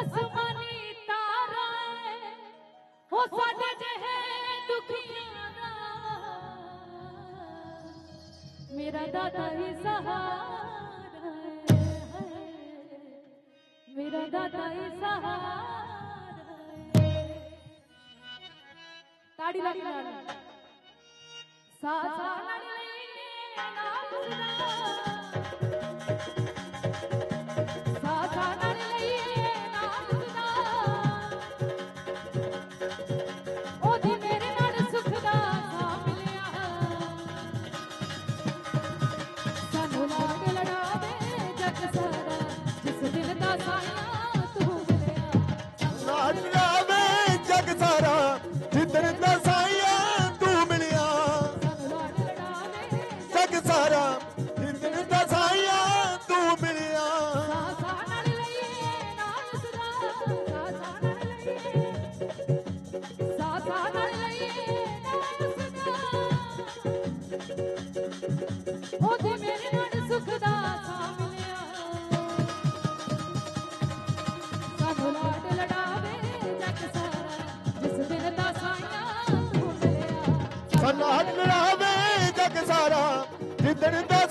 ਅਸਮਾਨੀ ਤਾਰਾ ਏ ਹੋ ਸਾਡੇ ਜਿਹੇ ਦੁਖੀਆਂ ਦਾ। ਮੇਰਾ ਦਾਦਾ ਹੀ ਸਹਾਰਾ ਹੈ। ਮੇਰਾ ਦਾਦਾ ਹੀ ਸਹਾਰਾ ਹੈ। ਤਾੜੀ ਲਾ ਕੇ ਨਾਲ। ਸਾ ਸਾ ਨਾਲ ਲਈਏ ਨਾਮ ਸਦਾ ਸਾਰਾ ਜਿੱਦਣ ਦਾ ਸਾਇਆ ਤੂੰ ਮਿਲਿਆ ਸਾ ਨਾਲ ਲਈਏ ਨਾਲ ਸਦਾ ਸਾ ਨਾਲ ਲਈਏ ਸਾ ਨਾਲ ਲਈਏ ਨਾਲ ਸਦਾ ਉਹਦੇ ਮੇਰੇ ਨਾਲ ਸੁਖ ਦਾ ਸਾਹ ਮਿਲਿਆ ਸਾਨੂੰ ਲਾਡ ਲੜਾਵੇ ਜਗ ਸਾਰਾ ਜਿਸ ਦਿਨ ਦਾ ਸਾਇਆ ਤੂੰ ਮਿਲਿਆ। ਨਾਚ ਜਿੱਦਣ ਦਾ ਸਾਇਆ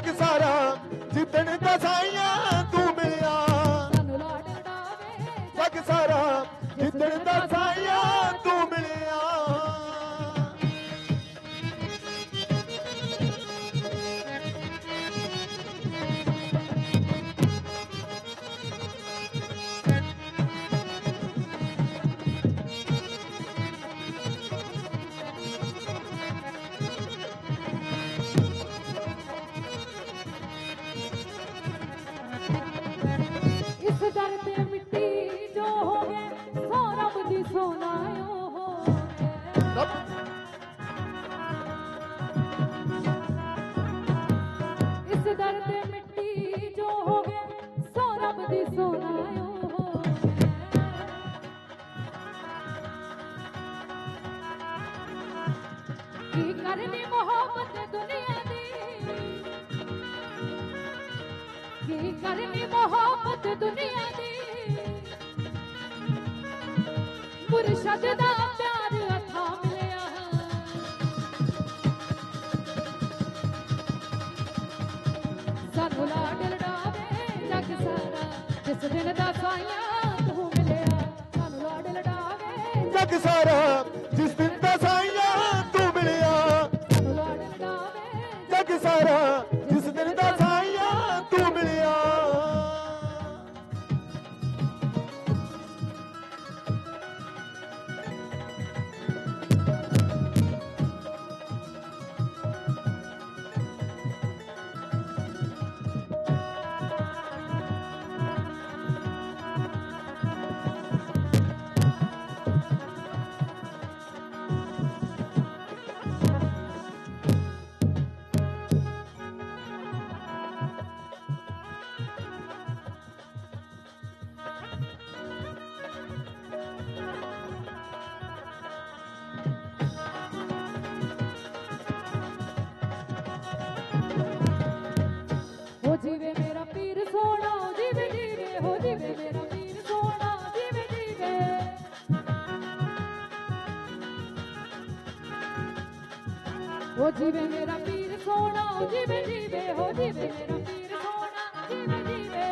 ਜਗ ਸਾਰਾ ਜਿੱਦਣ ਦਾ ਕੀ ਕਰਨੀ ਮੁਹੱਬਤ ਦੁਨੀਆ ਦੀ? ਕੀ ਕਰਨੀ ਮੁਹੱਬਤ ਦੁਨੀਆ ਦੀ? ਮੁਰਸ਼ਦ ਦਾ ਪਿਆਰ ਅਥਾ ਮਿਲਿਆ। ਸਾਨੂੰ ਲਾਡ ਲੜਾਵੇ ਜਗ ਸਾਰਾ, ਜਿਸ ਦਿਨ ਦਾ ਸਾਇਆ ਤੂੰ ਮਿਲਿਆ। ਸਾਨੂੰ ਲਾਡ ਲੜਾਵੇ ਜਗ ਸਾਰਾ ਜੀਵੇ ਜੀਵੇ ਹੋ ਜੀਵੇ ਮੇਰਾ ਪੀਰ ਸੋਹਣਾ ਜੀਵੇ ਜੀਵੇ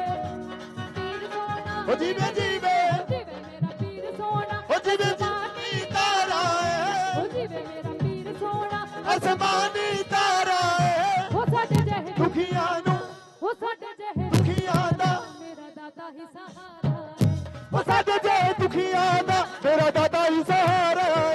ਪੀਰ ਸੋਹਣਾ ਓ ਜੀਵੇ ਜੀਵੇ ਜੀਵੇ ਮੇਰਾ ਪੀਰ ਸੋਹਣਾ ਓ ਜੀਵੇ ਜੀਵੀ ਤਾਰਾ ਓ ਜੀਵੇ ਮੇਰਾ ਪੀਰ ਸੋਹਣਾ ਅਸਮਾਨੀ ਤਾਰਾ ਹੋ। ਸਾਡੇ ਜਿਹੇ ਦੁਖੀਆਂ ਨੂੰ ਹੋ ਸਾਡੇ ਜਿਹੇ ਦੁਖੀਆਂ ਦਾ। ਮੇਰਾ ਦਾਦਾ ਹੀ ਸਹਾਰਾ ਉਹ ਸਾਡੇ ਜੇ ਦੁਖੀਆਂ ਦਾ। ਮੇਰਾ ਦਾਦਾ ਹੀ ਸਹਾਰਾ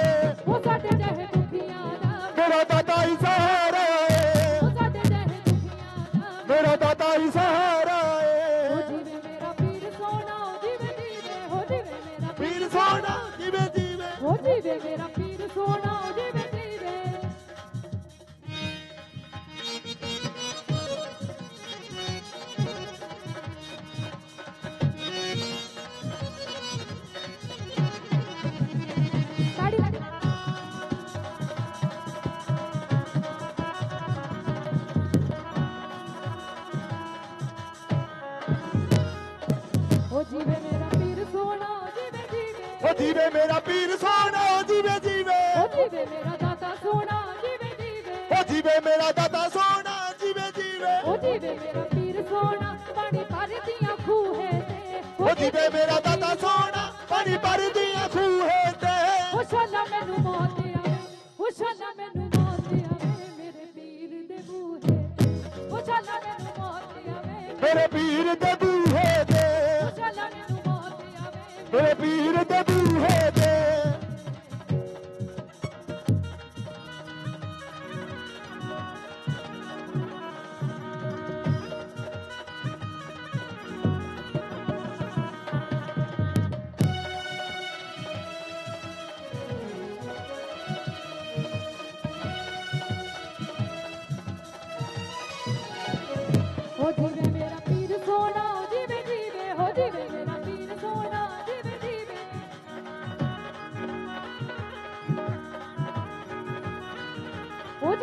ਜੀਵੇ ਮੇਰਾ ਦਾਤਾ ਸੋਹਣਾ ਜੀਵੇ ਜੀਵੇ। ਉਹ ਜੀਵੇ ਮੇਰਾ ਦਾਦਾ ਸੋਹਣਾ ਜਿਵੇਂ ਜੀਵੇ। ਓ ਜੀਵੇ ਮੇਰਾ ਪੀਰ ਸੋਹਣਾ ਪਾਣੀ ਭਰਦੀਆਂ ਖੂਹੇ ਤੇ। ਉਹ ਜੀਵੇ ਮੇਰਾ ਦਾਦਾ ਸੋਹਣਾ ਪਾਣੀ ਭਰਦੀਆਂ ਖੂਹੇ ਤੇ। ਓ ਸ਼ਾਲਾ ਮੈਨੂੰ ਮੌਤ ਆਵੇ ਓ ਸ਼ਾਲਾ ਮੈਨੂੰ ਮੌਤ ਆਵੇ ਮੇਰੇ ਪੀਰ ਦੇ ਬੂਹੇ ਤੇ। ਓ ਸ਼ਾਲਾ ਮੈਨੂੰ ਮੌਤ ਆਵੇ ਮੇਰੇ ਪੀਰ ਦੇ ਬੂਹੇ ਤੇ। ਓ ਸ਼ਾਲਾ ਮੈਨੂੰ ਮੌਤ ਆਵੇ ਮੇਰੇ ਪੀਰ ਦੇ ਬੂਹੇ ਤੇ।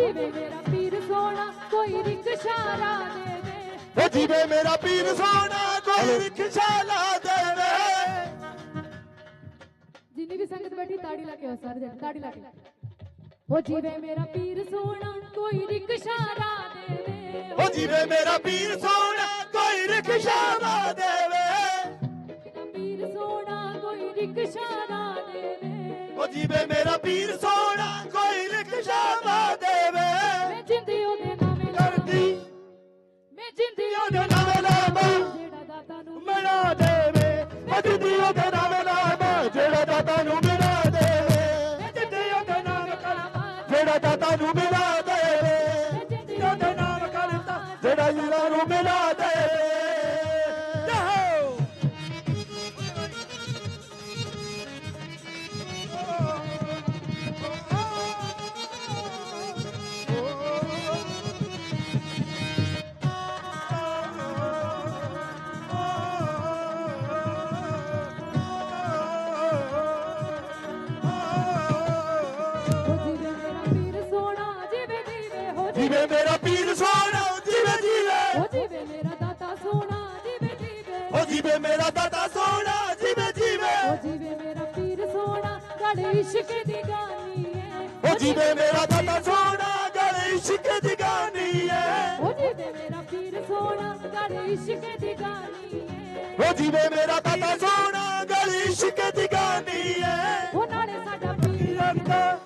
ਜੀਵੇ ਮੇਰਾ ਪੀਰ ਸੋਹਣਾ ਕੋਈ ਰਿਕਸ਼ਾਰਾ ਦੇ ਦੇ ਉਹ ਜੀਵੇ ਮੇਰਾ ਪੀਰ ਸੋਹਣਾ ਕੋਈ ਰਿਕਸ਼ਾ ਲਾ ਦੇਵੇ। ਜਿੰਨੀ ਵੀ ਸੰਗਤ ਬੈਠੀ ਤਾੜੀ ਲਾ ਕੇ ਸਾਰੇ ਜਣੇ ਤਾੜੀ ਲਾ ਕੇ। ਹੋ ਜੀਵੇ ਮੇਰਾ ਪੀਰ ਸੋਹਣਾ ਕੋਈ ਰਿਕਸ਼ਾਰਾ ਦੇ ਦੇ ਉਹ ਜੀਵੇ ਮੇਰਾ ਪੀਰ ਸੋਹਣਾ ਕੋਈ ਰਿਕਸ਼ਾ ਲਾ ਦੇਵੇ। ਮੇਰਾ ਪੀਰ ਸੋਹਣਾ ਕੋਈ ਰਿਕਸ਼ਾਰਾ ਦੇ ਦੇ ਉਹ ਜੀਵੇ ਮੇਰਾ ਪੀਰ ਸੋਹਣਾ ਅਜਦੀ ਉਹਦੇ ਨਾਮ ਲਾਵਾ ਜਿਹੜਾ ਦਾਤਾ ਨੂੰ ਮਿਲਾ ਦੇਵੇ। ਅਜਦੀ ਉਹਦੇ ਨਾਮ ਕਰਾਵਾ ਜਿਹੜਾ ਦਾਤਾ ਨੂੰ ਮਿਲਾ ਦੇਵੇ। ਮੈਂ ਉਹਦੇ ਨਾਮ ਕਰਦਾ ਜਿਹੜਾ ਜੀਰਾ ਨੂੰ ਮਿਲਾ ਲੱਗਦਾ।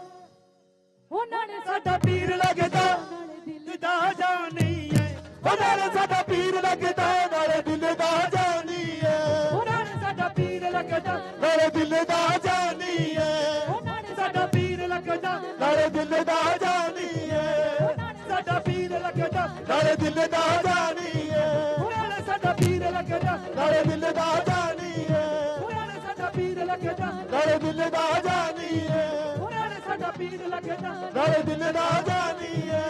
ਹੋ ਨਾਲੇ ਸਾਡਾ ਪੀਰ ਲੱਗਦਾ। ਨਾਲੇ ਦਿਲ ਦਾ ਜਾਣੀ ਹੈ। ਉਹ ਨਾਲੇ ਸਾਡਾ ਪੀਰ ਲੱਗਦਾ। ਨਾਲੇ ਦਿਲ ਦਾ ਜਾਨੀ ਹੈ। ਹੋ ਨਾਲੇ ਸਾਡਾ ਪੀਰ ਲੱਗਦਾ। ਨਾਲੇ ਦਿਲ ਦਾ ਜਾਨੀ ਹੈ। ਹੋ ਨਾਲੇ ਸਾਡਾ ਪੀਰ ਲੱਗਦਾ। ਨਾਲੇ ਦਿਲ ਦਾ ਜਾਨੀ ਹੈ। ਸਾਡਾ ਪੀਰ ਲੱਗਦਾ। ਨਾਲੇ ਦਿਲ ਦਾ ਜਾਨੀ ਨਾਲੇ ਸਾਡਾ ਪੀਰ ਲੱਗਦਾ ਨਾਲੇ ਦਿਲ ਦਾ ਜਾਨੀ ਹੈ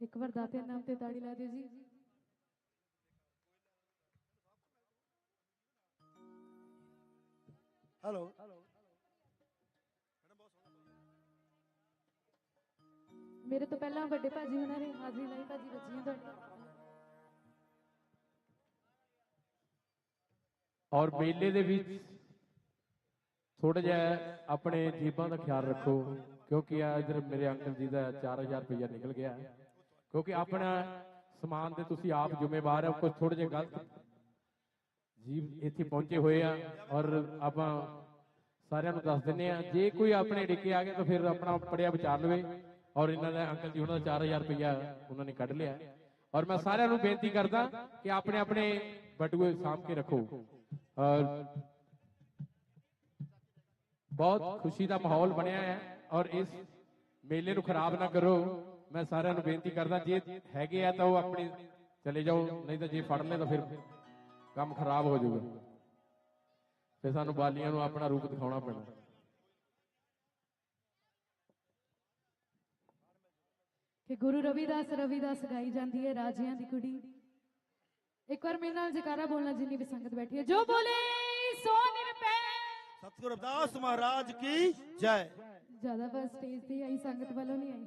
ਇੱਕ ਵਾਰ ਦਾਤੇ ਨਾਮ ਤੇ ਤਾੜੀ ਲਾ ਦਿਓ ਜੀ। ਮੇਰੇ ਤੋਂ ਪਹਿਲਾਂ ਵੱਡੇ ਭਾਜੀ ਉਹਨਾਂ ਨੇ ਹਾਜ਼ਰੀ ਲਾਈ, ਭਾਜੀ ਬੱਜੀਆਂ ਤੁਹਾਡੇ। ਔਰ ਮੇਲੇ ਦੇ ਵਿੱਚ ਥੋੜਾ ਜਿਹਾ ਆਪਣੇ ਜੀਬਾਂ ਦਾ ਖਿਆਲ ਰੱਖੋ, ਕਿਉਂਕਿ ਆ ਇਧਰ ਮੇਰੇ ਅੰਕਲ ਜੀ ਦਾ 4000 ਰੁਪਇਆ ਨਿਕਲ ਗਿਆ। ਕਿਉਂਕਿ ਆਪਣਾ ਸਮਾਨ ਤੇ ਤੁਸੀਂ ਆਪ ਜ਼ਿੰਮੇਵਾਰ ਹੋ ਕੁਝ ਥੋੜੇ ਜਿਹਾ ਗਲਤ। ਜੀਵ ਇੱਥੇ ਪਹੁੰਚੇ ਹੋਏ ਆ, ਔਰ ਆਪਾਂ ਸਾਰਿਆਂ ਨੂੰ ਦੱਸ ਦਿੰਨੇ ਆ, ਜੇ ਕੋਈ ਆਪਣੇ ਡਿੱਕੇ ਆ ਗਿਆ ਤਾਂ ਫਿਰ ਆਪਣਾ ਪੜਿਆ ਵਿਚਾਰ ਲਵੇ। ਔਰ ਇਹਨਾਂ ਦਾ ਅੰਕਲ ਜੀ ਉਹਨਾਂ ਦਾ 4000 ਰੁਪਇਆ ਉਹਨਾਂ ਨੇ ਕੱਢ ਲਿਆ। ਔਰ ਮੈਂ ਸਾਰਿਆਂ ਨੂੰ ਬੇਨਤੀ ਕਰਦਾ ਕਿ ਆਪਣੇ ਆਪਣੇ ਬਟੂਏ ਸਾਂਭ ਕੇ ਰੱਖੋ। ਔਰ ਬਹੁਤ ਖੁਸ਼ੀ ਦਾ ਮਾਹੌਲ ਬਣਿਆ ਹੈ ਔਰ ਇਸ ਮੇਲੇ ਨੂੰ ਖਰਾਬ ਨਾ ਕਰੋ। ਮੈਂ ਸਾਰਿਆਂ ਨੂੰ ਬੇਨਤੀ ਕਰਦਾ, ਜੇ ਹੈਗੇ ਆ ਤਾਂ ਉਹ ਆਪਣੀ ਚਲੇ ਜਾਓ, ਨਹੀਂ ਤਾਂ ਜੇ ਫੜ ਲੈ ਤਾਂ ਫਿਰ ਕੰਮ ਖਰਾਬ ਹੋ ਜਾਊਗਾ। ਫਿਰ ਸਾਨੂੰ ਬਾਲੀਆਂ ਨੂੰ ਆਪਣਾ ਰੂਪ ਦਿਖਾਉਣਾ ਪੈਣਾ। ਕਿ ਗੁਰੂ ਰਵਿਦਾਸ ਰਵਿਦਾਸ ਗਾਈ ਜਾਂਦੀ ਹੈ ਰਾਜਿਆਂ ਦੀ ਕੁੜੀ। ਇੱਕ ਵਾਰ ਮੇਰੇ ਨਾਲ ਜਕਾਰਾ ਬੋਲਣਾ ਜਿੰਨੀ ਵੀ ਸੰਗਤ ਬੈਠੀ ਹੈ। ਜੋ ਬੋਲੇ ਸੋ ਨਿਰਪੈ ਸਤਿਗੁਰੂ ਰਵਿਦਾਸ ਮਹਾਰਾਜ ਕੀ ਜੈ। ਜ਼ਿਆਦਾ ਬਸ ਸਟੇਜ ਤੇ ਆਈ ਸੰਗਤ ਵੱਲੋਂ ਨਹੀਂ ਆਈ।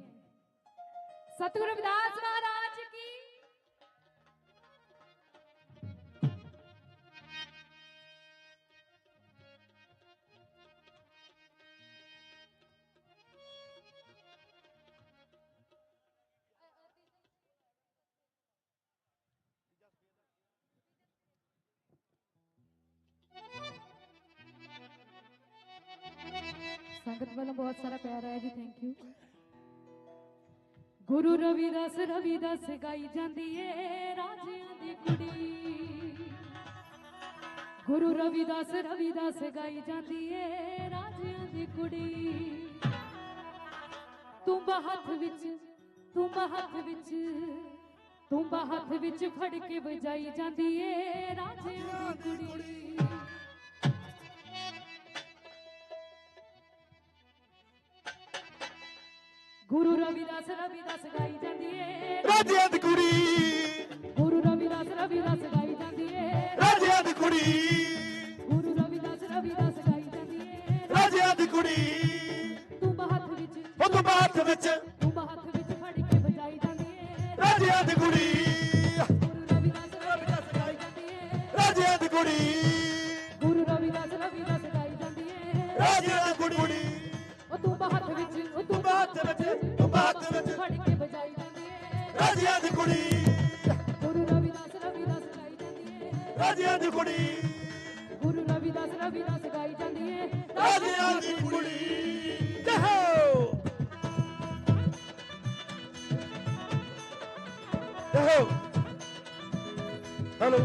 ਸਤਿਗੁਰੂ ਰਵਿਦਾਸ ਮਹਾਰਾਜ ਕੀ ਸੰਗਤ ਵੱਲੋਂ ਬਹੁਤ ਸਾਰਾ ਪਿਆਰ ਆਇਆ ਥੈਂਕ ਯੂ ਗੁਰੂ ਰਵਿਦਾਸ ਰਵਿਦਾਸ ਗਾਈ ਜਾਂਦੀ ਏ ਰਾਜਿਆਂ ਦੀ ਕੁੜੀ। ਗੁਰੂ ਰਵਿਦਾਸ ਰਵਿਦਾਸ ਗਾਈ ਜਾਂਦੀ ਏ ਰਾਜਿਆਂ ਦੀ ਕੁੜੀ। ਤੁੰਬਾ ਹੱਥ ਵਿੱਚ, ਤੁੰਬਾ ਹੱਥ ਵਿੱਚ, ਤੁੰਬਾ ਹੱਥ ਵਿੱਚ ਫੜ ਕੇ ਵਜਾਈ ਜਾਂਦੀ ਏ ਰਾਜਿਆਂ ਦੀ ਕੁੜੀ। ਗੁਰੂ ਰਵਿਦਾਸ ਰਵਿਦਾਸ ਗਾਈ ਜਾਂਦੀ ਏ। ਰਾਜਿਆਂ ਦੀ ਕੁੜੀ। ਗੁਰੂ ਰਵਿਦਾਸ ਰਵਿਦਾਸ ਗਾਈ ਜਾਂਦੀ ਏ। ਰਾਜਿਆਂ ਦੀ ਕੁੜੀ। ਗੁਰੂ ਰਵਿਦਾਸ ਰਵਿਦਾਸ ਗਾਈ ਜਾਂਦੀ ਏ। ਰਾਜਿਆਂ ਦੀ ਕੁੜੀ। ਤੂੰ ਹੱਥ ਵਿੱਚ। ਉਹ ਤੋਂ ਬਾਅਦ ਵਿੱਚ। ਤੂੰ ਹੱਥ ਵਿੱਚ ਫੜ ਕੇ ਵਜਾਈ ਜਾਂਦੀ ਏ। ਰਾਜਿਆਂ ਦੀ ਕੁੜੀ। ਗੁਰੂ ਰਵਿਦਾਸ ਰਵਿਦਾਸ ਗਾਈ ਜਾਂਦੀ ਏ। ਰਾਜਿਆਂ ਦੀ ਕੁੜੀ। ਗੁਰੂ ਰਵਿਦਾਸ ਰਵਿਦਾਸ ਗਾਈ ਜਾਂਦੀ ਏ। ਰਾਜਿਆਂ ਦੀ ਕੁੜੀ। ਉਹ ਤੂੰ ਹੱਥ ਵਿੱਚ ਉਹ ਤੂੰ ਤੂੰਬਾ ਹੱਥ ਵਿੱਚ, ਤੂੰਬਾ ਹੱਥ ਵਿੱਚ। ਫੜ ਕੇ ਵਜਾਈ ਜਾਂਦੀ ਏ ਰਾਜਿਆਂ ਦੀ ਕੁੜੀ ਗੁਰੂ ਰਵਿਦਾਸ ਰਵਿਦਾਸ ਗਾਈ ਜਾਂਦੀ ਏ ਰਾਜਿਆਂ ਦੀ ਕੁੜੀ ਗੁਰੂ ਰਵਿਦਾਸ ਰਵਿਦਾਸ ਗਾਈ ਜਾਂਦੀ ਏ ਰਾਜਿਆਂ ਦੀ ਕੁੜੀ ਜੈ ਹੋ ਜੈ ਹੋ ਹੈਲੋ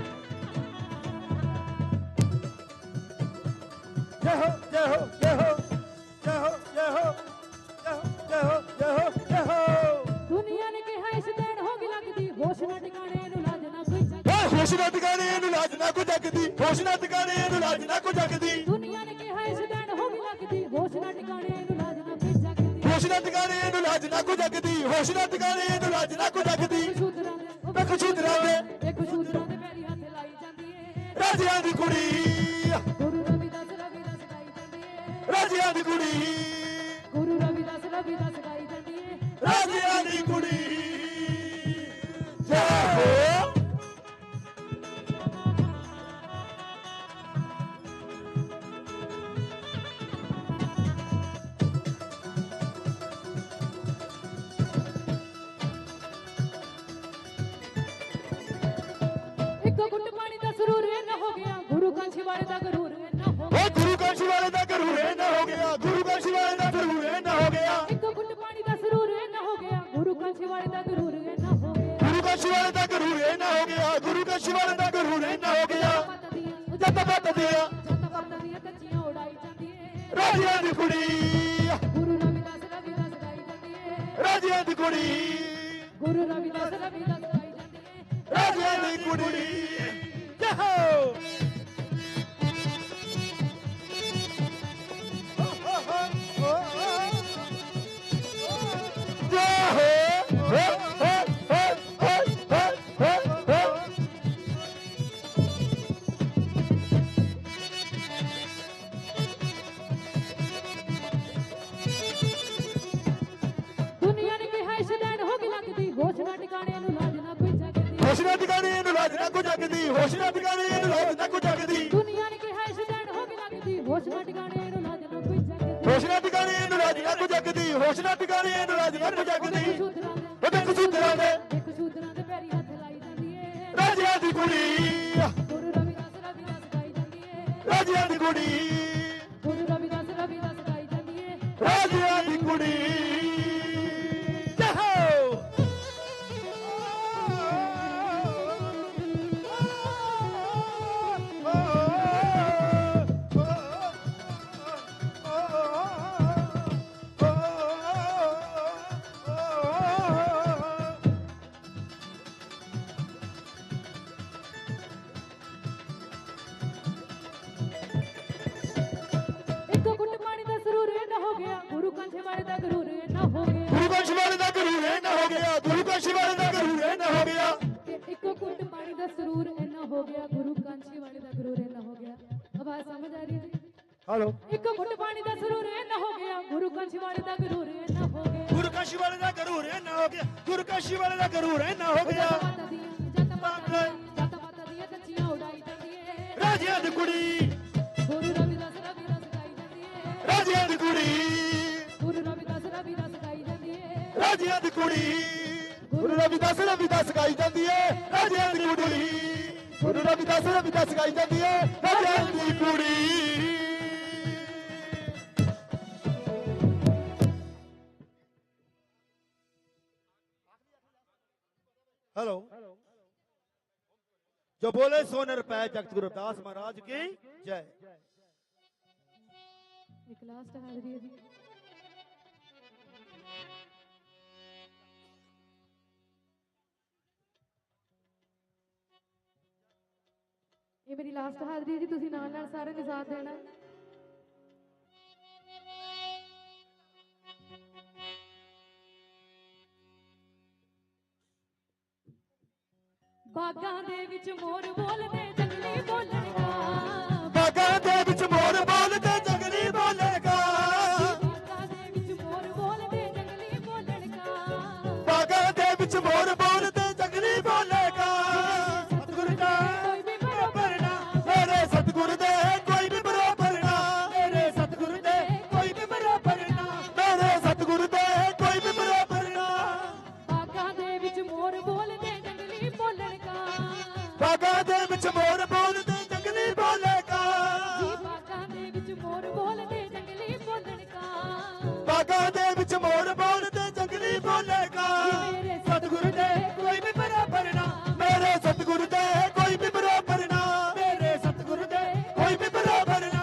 ਜਗਦੀ ਹੋਸ਼ ਨਾ ਟਿਕਾਣੇ ਇਹਨੂੰ ਲਾਜ ਨਾ ਕੋ ਜਗਦੀ। ਦੁਨੀਆ ਨੇ ਕਿਹਾ ਇਸ ਦਿਨ ਹੋ ਗਈ ਲੱਗਦੀ ਹੋਸ਼ ਨਾ ਟਿਕਾਣੇ ਨੂੰ ਲਾਜ ਨਾ ਕੋਈ ਚੱਕਦੀ ਹੋਸ਼ ਨਾ ਟਿਕਾਣੇ ਇਹਨੂੰ ਲਾਜ ਨਾ ਕੋ ਜਗਦੀ। ਹੋਸ਼ ਨਾ ਟਿਕਾਣੇ ਇਹਨੂੰ ਲਾਜ ਨਾ ਕੋ ਜਗਦੀ। ਸ਼ੂਦਰਾਂ ਦੇ ਉਹ ਵੇਖ ਸ਼ੂਦਰਾਂ ਦੇ। ਇੱਕ ਸ਼ੂਦਰਾਂ ਦੇ ਪੈਰੀ ਹੱਥ ਲਾਈ ਜਾਂਦੀ ਏ। ਰਾਜਿਆਂ ਦੀ ਕੁੜੀ। ਗੁਰੂ ਰਵਿਦਾਸ ਰਵਿਦਾਸ ਗਾਈ ਜਾਂਦੀ ਏ। ਰਾਜਿਆਂ ਦੀ ਕੁੜੀ। ਗੁਰੂ ਰਵਿਦਾਸ ਰਵਿਦਾਸ ਗਾਈ ਜਾਂਦੀ ਏ। ਰਾਜਿਆਂ ਦੀ ਰਾਜਿਆਂ ਦੀ ਕੁੜੀ ਗੁਰੂ ਰਵਿਦਾਸ ਰਵਿਦਾਸ ਗਾਈ ਜਾਂਦੀ ਏ ਰਾਜਿਆਂ ਦੀ ਕੁੜੀ ਜੈ ਰਾਜਿਆਂ ਦੀ ਕੁੜੀ। ਗੁਰੂ ਰਾਜਿਆਂ ਦੀ ਕੁੜੀ। ਗੁਰੂ ਰਵਿਦਾਸ ਰਵੀ ਰਸ ਗਾਈ ਜਾਂਦੀ ਏ। ਰਾਜਿਆਂ ਦੀ ਕੁੜੀ। ਗੁਰੂ ਰਵਿਦਾਸ ਰਵਿਦਾਸ ਗਾਈ ਜਾਂਦੀ ਗਾਈ ਜਾਂਦੀ ਏ। ਰਾਜਿਆਂ ਦੀ ਕੁੜੀ। जो बोले सो नर पाए जगत गुरु दास महाराज की जय ਇੱਕ ਲਾਸਟ ਹਾਲ ਵੀ ਹੈ ਜੀ। ਇਹ ਮੇਰੀ ਲਾਸਟ ਹਾਜ਼ਰੀ ਹੈ ਜੀ, ਤੁਸੀਂ ਨਾਲ ਨਾਲ ਸਾਰੇ ਨੇ ਸਾਥ ਦੇਣਾ ਬਾਗਾਂ ਦੇ ਵਿੱਚ ਮੋਰ ਬੋਲਦੇ ਜੰਗਲੀ ਬੋਲਣਗਾ ਮੋਰ ਮੇਰੇ ਸਤਿਗੁਰੂ ਦੇ ਕੋਈ ਵੀ ਬਰਾਬਰ ਨਾ। ਮੇਰੇ ਸਤਿਗੁਰੂ ਦੇ ਕੋਈ ਵੀ ਬਰਾਬਰ ਨਾ।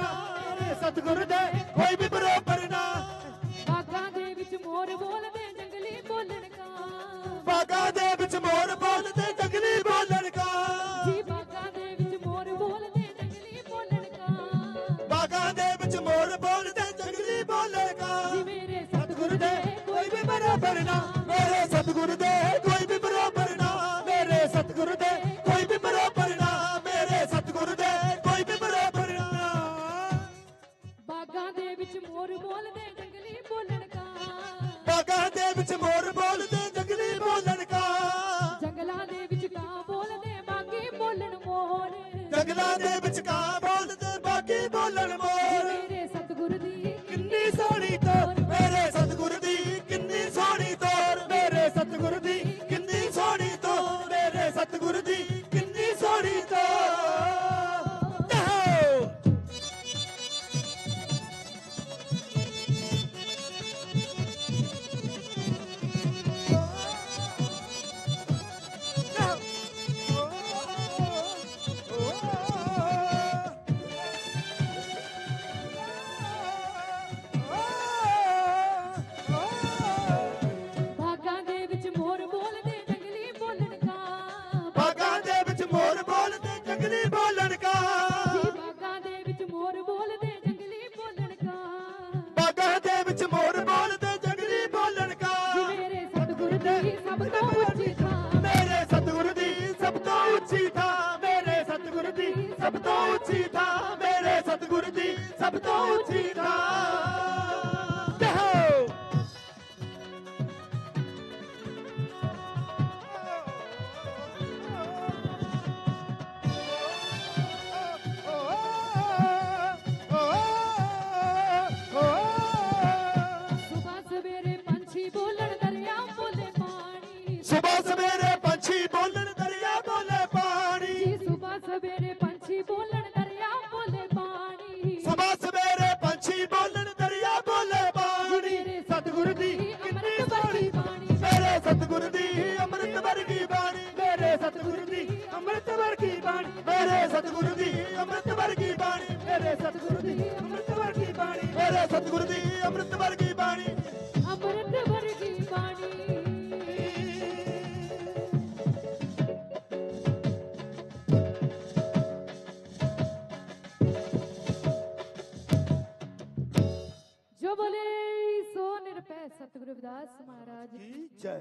ਸਤਿਗੁਰੂ ਦੇ ਕੋਈ ਵੀ ਬਰਾਬਰ ਨਾ। ਬਾਗਾਂ ਦੇ ਵਿੱਚ ਮੋਰ ਬੋਲਦੇ ਜੰਗਲੀ ਬੋਲਣਗਾ ਬਾਗਾਂ ਦੇ ਵਿੱਚ ਮੋਰ ਮੋਰ ਬੋਲਦੇ ਜੰਗਲੀ ਬੋਲਣ ਬਾਗਾਂ ਦੇ ਵਿੱਚ ਮੋਰ ਬੋਲਦੇ ਜੰਗਲੀ ਬੋਲਣ ਕਾ। ਦੇ ਵਿੱਚ ਬੋਲਦੇ ਬਾਗੀ ਬੋਲਣ ਮੋਰ ਜੰਗਲਾਂ ਦੇ ਵਿੱਚ ਕਾਂ बोले सो निरपै सतगुरु रविदास महाराज। की जय।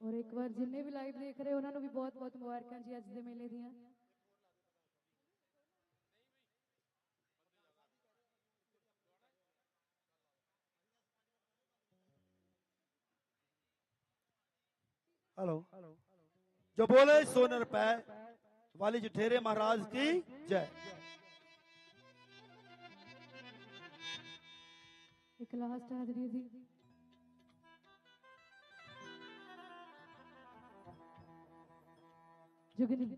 और एक बार जिन्हें भी लाइव देख रहे उन्होंने भी बहुत बहुत मुबारक जी अज के मेले दिया। हेलो जो बोले सोनर पै वाली जठेरे महाराज की जय। ਇੱਕ ਲਾਸਟ ਹਾਜ਼ਰੀ ਜੀ ਜੁਗਨੀ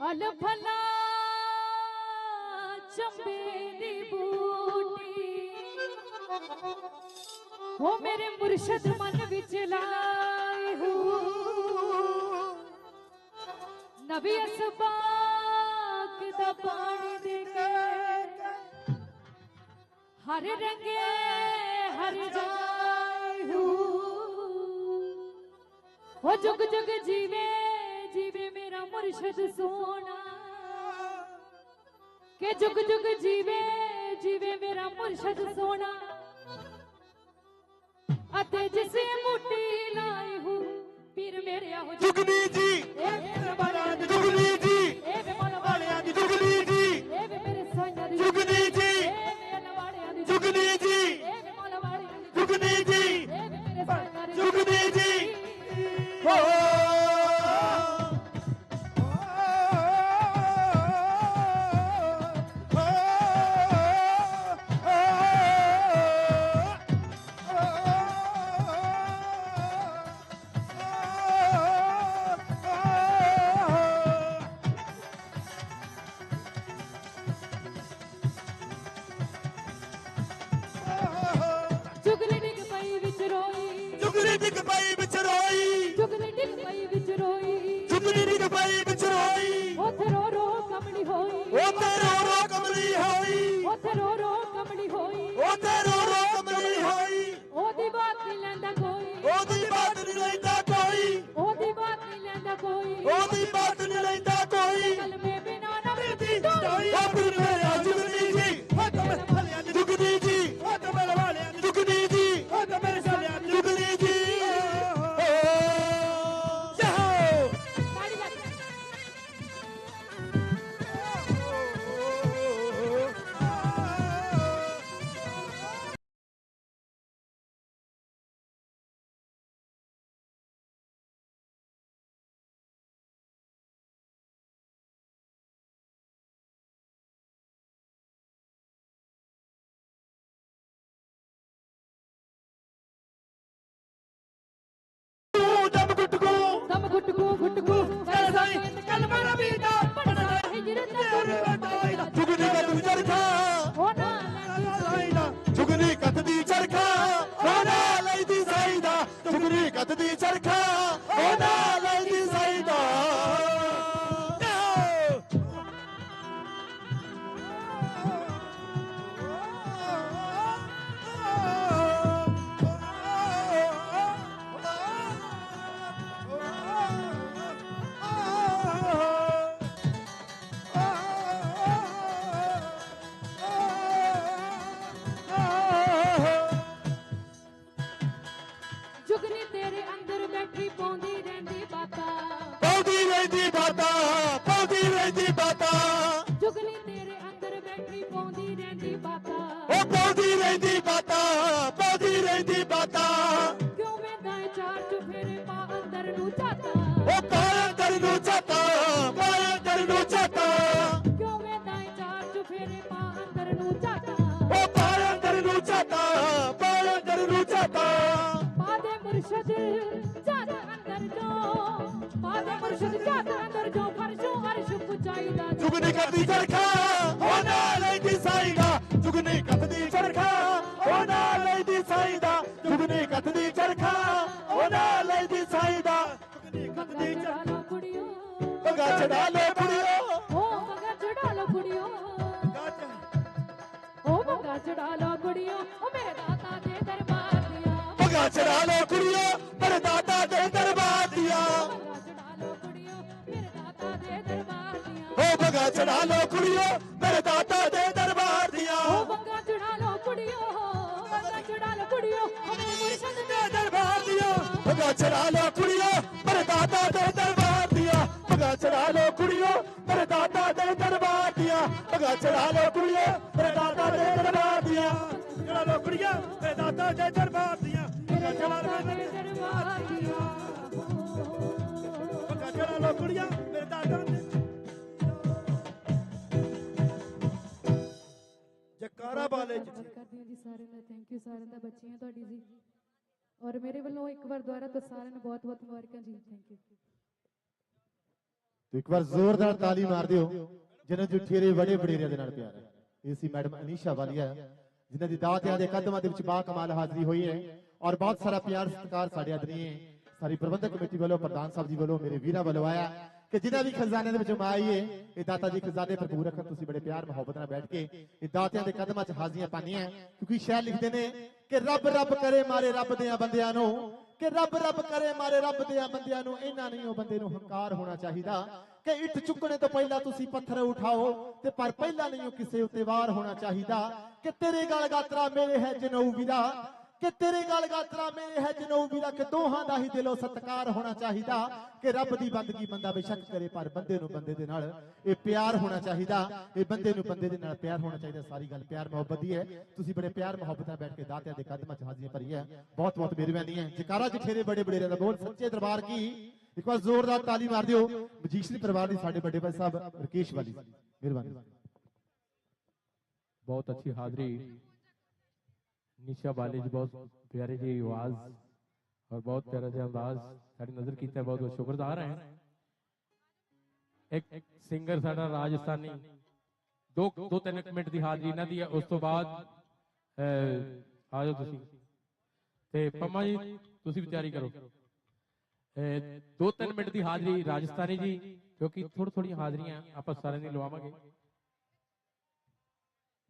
ਅਲ ਫਲਾ ਹੋ ਮੇਰੇ ਮੁਰਸ਼ਦ ਮਨ ਵਿੱਚ ਲਾਏ ਹੋ। ਨਬੀ ਅਸਬਾਕ ਦਾ ਪਾਣੀ ਦੇ ਕੇ ਹਰ ਰੰਗੇ ਹਰ ਜਾਏ ਹੋ। ਹੋ ਜੁਗ ਜੁਗ ਜੀਵੇ ਜੀਵੇ ਮੇਰਾ ਮੁਰਸ਼ਦ ਸੋਨਾ। ਕਿ ਜੁਗ ਜੁਗ ਜੀਵੇ ਜੀਵੇ ਮੇਰਾ ਮੁਰਸ਼ਦ ਸੋਨਾ। हाथ जिसे मुट्ठी लाई हूँ पीर मेरे जुगनी ಗುಟುಕು ಗುಟುಕು ಕಳಸಾಯಿ ಕಲ್ಮನ ಬೀಟ ಜುಗನಿ ಕತ್ತು ಚರಖಾ ಜುಗನಿ ಕತ್ತದಿ ಚರಖಾ ಹೋನಾ ಲೈದಿ ಸೈದಾ ಜುಗನಿ ಕತ್ತದಿ ಚರಖಾ Dominica Vizarca! ਚੜਾ ਲੈ ਕੁੜੀਓ ਮੇਰੇ ਦਾਤਾ ਦੇ ਦਰਬਾਰ ਦੀਆਂ। ਓ ਮੰਗਾ ਚੜਾ ਲਓ ਕੁੜੀਓ ਮੰਗਾ ਚੜਾ ਲਓ ਕੁੜੀਓ ਮੇਰੇ ਮੁਰਸ਼ਦ ਦੇ ਦਰਬਾਰ ਦੀਆਂ। ਪਗਾ ਚੜਾ ਲੈ ਕੁੜੀਓ ਮੇਰੇ ਦਾਤਾ ਦੇ ਦਰਬਾਰ ਦੀਆਂ। ਪਗਾ ਚੜਾ ਲੈ ਕੁੜੀਓ ਮੇਰੇ ਦਾਤਾ ਦੇ ਦਰਬਾਰ ਦੀਆਂ। ਪਗਾ ਚੜਾ ਲੈ ਕੁੜੀਓ ਮੇਰੇ ਦਾਤਾ ਦੇ ਦਰਬਾਰ ਦੀਆਂ। ਚੜਾ ਲੈ ਕੁੜੀਓ ਮੇਰੇ ਦਾਤਾ ਦੇ ਦਰਬਾਰ ਦੀਆਂ। ਪਗਾ ਚੜਾ ਲੈ ਬਾਲੇ ਧੰਨਵਾਦ ਕਰਦੀ ਹਾਂ ਜੀ ਸਾਰਿਆਂ ਦਾ। ਥੈਂਕ ਯੂ ਸਾਰਿਆਂ ਦਾ ਬੱਚੀਆਂ ਤੁਹਾਡੀ ਜੀ। ਔਰ ਮੇਰੇ ਵੱਲੋਂ ਇੱਕ ਵਾਰ ਦੁਬਾਰਾ ਤੋਂ ਸਾਰਿਆਂ ਨੂੰ ਬਹੁਤ ਬਹੁਤ ਮੁਬਾਰਕਾਂ ਜੀ। ਥੈਂਕ ਯੂ ਤੇ ਇੱਕ ਵਾਰ ਜ਼ੋਰਦਾਰ ਤਾਲੀ ਮਾਰ ਦਿਓ। ਜਿਹਨਾਂ ਜੁਠੇਰੇ ਬੜੇ ਬੜੇਰਿਆਂ ਦੇ ਨਾਲ ਪਿਆਰ ਹੈ। ਇਹ ਸੀ ਮੈਡਮ ਅਨੀਸ਼ਾ ਵਾਲੀਆ ਜਿਨ੍ਹਾਂ ਦੀ ਦਾਤਿਆਂ ਦੇ ਕਦਮਾਂ ਦੇ ਵਿੱਚ ਬਾ ਕਮਾਲ ਹਾਜ਼ਰੀ ਹੋਈ ਹੈ। ਔਰ ਬਹੁਤ ਸਾਰਾ ਪਿਆਰ ਸਤਿਕਾਰ ਸਾਡੇ ਅਦਨੀਏ ਸਾਰੀ ਪ੍ਰਬੰਧਕ ਕਮੇਟੀ ਵੱਲੋਂ ਪ੍ਰਧਾਨ ਸਾਹਿਬ ਜੀ ਵੱਲੋਂ ਮੇਰੇ ਵੀਰਾਂ ਵੱਲੋਂ ਆਇਆ। ਕਿ ਜਿਨ੍ਹਾਂ ਵੀ ਖਜ਼ਾਨੇ ਦੇ ਵਿੱਚੋਂ ਮਾਈਏ ਇਹ ਦਾਤਾ ਜੀ ਖਜ਼ਾਨੇ ਭਰਪੂਰ ਰੱਖਣ, ਤੁਸੀਂ ਬੜੇ ਪਿਆਰ ਮੁਹੱਬਤ ਨਾਲ ਬੈਠ ਕੇ ਇਹ ਦਾਤਿਆਂ ਦੇ ਕਦਮਾਂ 'ਚ ਹਾਜ਼ਰੀਆਂ ਪਾਣੀਆਂ ਕਿਉਂਕਿ ਸ਼ਾਇਰ ਲਿਖਦੇ ਨੇ ਕਿ ਰੱਬ ਰੱਬ ਕਰੇ ਮਾਰੇ ਰੱਬ ਦੇ ਬੰਦਿਆਂ ਨੂੰ, ਕਿ ਰੱਬ ਰੱਬ ਕਰੇ ਮਾਰੇ ਰੱਬ ਦੇ ਬੰਦਿਆਂ ਨੂੰ, ਇਹਨਾਂ ਨਹੀਂ ਉਹ ਬੰਦੇ ਨੂੰ ਹੰਕਾਰ ਹੋਣਾ ਚਾਹੀਦਾ। ਕਿ ਇੱਟ ਚੁੱਕਣੇ ਤੋਂ ਪਹਿਲਾਂ ਤੁਸੀਂ ਪੱਥਰ ਉਠਾਓ, ਤੇ ਪਰ ਪਹਿਲਾਂ ਨਹੀਂ ਉਹ ਕਿਸੇ ਉੱਤੇ ਵਾਰ ਹੋਣਾ ਚਾਹੀਦਾ। ਕਿ ਤੇਰੇ ਗਲ ਗਾਤਰਾ ਮੇਰੇ ਹੈ ਜਨਊ ਵੀਰਾ ਕਿ ਤੇਰੇ ਗਲ ਗਾਤਰਾ ਮੇਰੇ ਹੈ ਜਨੌਬੀ ਦਾ ਕਿ ਦੋਹਾਂ ਦਾ ਹੀ ਦਿਲੋਂ ਸਤਕਾਰ ਹੋਣਾ ਚਾਹੀਦਾ ਕਿ ਰੱਬ ਦੀ ਬੰਦਗੀ ਬੰਦਾ ਬੇਸ਼ੱਕ ਕਰੇ, ਪਰ ਬੰਦੇ ਨੂੰ ਬੰਦੇ ਦੇ ਨਾਲ ਇਹ ਪਿਆਰ ਹੋਣਾ ਚਾਹੀਦਾ। ਇਹ ਬੰਦੇ ਨੂੰ ਬੰਦੇ ਦੇ ਨਾਲ ਪਿਆਰ ਹੋਣਾ ਚਾਹੀਦਾ। ਸਾਰੀ ਗੱਲ ਪਿਆਰ ਮੁਹੱਬਤ ਦੀ ਹੈ। ਤੁਸੀਂ ਬੜੇ ਪਿਆਰ ਮੁਹੱਬਤ ਨਾਲ ਬੈਠ ਕੇ ਦਾਤਿਆਂ ਦੇ ਕਦਮਾਂ 'ਚ ਹਾਜ਼ਰੀਆਂ ਭਰੀਆਂ ਬਹੁਤ ਬਹੁਤ ਮਿਹਰਬਾਨੀ ਹੈ। ਜਕਾਰਾ ਜਠੇਰੇ ਬੜੇ ਬੜੇ ਦਾ ਬੋਲ, ਸੱਚੇ ਦਰਬਾਰ ਕੀ? ਇੱਕ ਵਾਰ ਜ਼ੋਰਦਾਰ ਤਾਲੀ ਮਾਰ ਦਿਓ। ਮਜੀਸ਼ਰੀ ਪਰਿਵਾਰ ਦੀ ਸਾਡੇ ਵੱਡੇ ਭਾਈ ਸਾਹਿਬ ਰਕੇਸ਼ ਵਾਲੀ। ਮਿਹਰਬਾਨੀ। ਬਹੁਤ ਅੱਛੀ ਹਾਜ਼ਰੀ। ਨਿਸ਼ਾ ਬਾਲੀ ਜੀ, ਬਹੁਤ ਪਿਆਰੇ ਜੀ ਆਵਾਜ਼ ਔਰ ਬਹੁਤ ਪਿਆਰਾ ਜਿਹਾ ਅੰਦਾਜ਼ ਸਾਡੀ ਨਜ਼ਰ ਕੀਤਾ ਬਹੁਤ ਬਹੁਤ ਸ਼ੁਕਰਗੁਜ਼ਾਰ ਹਾਂ। ਇੱਕ ਸਿੰਗਰ ਸਾਡਾ ਰਾਜਸਥਾਨੀ, ਦੋ ਦੋ, ਤਿੰਨ ਮਿੰਟ ਦੀ ਹਾਜ਼ਰੀ ਇਹਨਾਂ ਦੀ ਹੈ, ਉਸ ਤੋਂ ਬਾਅਦ ਆ ਜਾਓ ਤੁਸੀਂ। ਤੇ ਪੰਮਾ ਜੀ, ਤੁਸੀਂ ਵਿਚਾਰੀ ਤਿਆਰੀ ਕਰੋ। ਦੋ, ਤਿੰਨ ਮਿੰਟ ਦੀ ਹਾਜ਼ਰੀ ਰਾਜਸਥਾਨੀ ਜੀ, ਕਿਉਂਕਿ ਥੋੜੀ ਥੋੜੀ ਹਾਜ਼ਰੀਆਂ ਆਪਾਂ ਸਾਰਿਆਂ ਦੀ ਲਵਾਵਾਂਗੇ।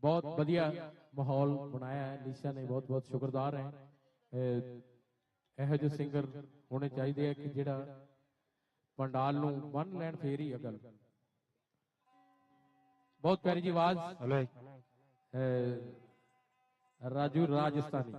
ਬਹੁਤ ਵਧੀਆ ਮਾਹੌਲ ਬਣਾਇਆ ਹੈ। ਨੀਸ਼ਾ ਨੇ ਬਹੁਤ ਬਹੁਤ ਸ਼ੁਕਰਦਾਰ ਹੈ। ਇਹੋ ਜਿਹੇ ਸਿੰਗਰ ਹੋਣੇ ਚਾਹੀਦੇ ਆ ਕਿ ਜਿਹੜਾ ਪੰਡਾਲ ਨੂੰ ਬੰਨ ਲੈਣ ਫੇਰ ਹੀ ਅਗਲ ਬਹੁਤ ਪਿਆਰੀ ਜੀ ਆਵਾਜ਼। ਰਾਜੂ ਰਾਜਸਥਾਨੀ।